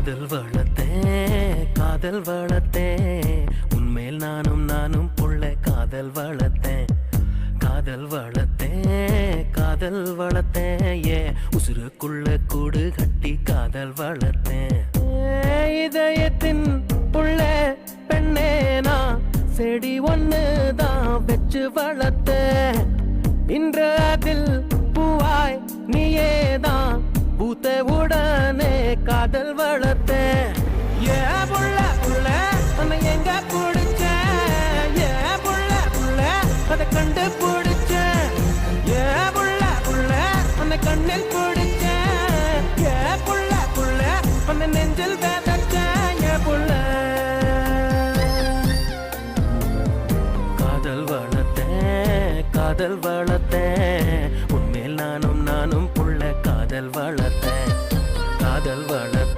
காதல் வளர்த்தேன் காதல் வளர்த்தேன் உன்மேல் நானும் நானும் புள்ள காதல் வளர்த்தேன் காதல் வளர்த்தேன் காதல் வளர்த்தேன் ஏ. உசுருக்குள்ள கூடு கட்டி காதல் வளர்த்தேன் இதயத்தின் புள்ள பெண்ணே நான் செடி ஒன்று தான் வச்சு வளர்த்தேன் இன்று அதில் பூவாய் நீயே தான். பூத்த உடனே காதல் வள பிடிச்ச ஏ புள்ள புள்ள அதை கண்டு பிடிச்ச ஏ புள்ள புள்ள உன்னை கண்ணில் பிடிச்ச. ஏ புள்ள புள்ள உன்னை நெஞ்சில் வேதச்ச ஏ புள்ள. காதல் வளர்த்தேன் காதல் வளர்த்தேன் உன்மேல் நானும் நானும் புள்ள காதல் வளர்த்தேன் காதல் வளர்த்தேன்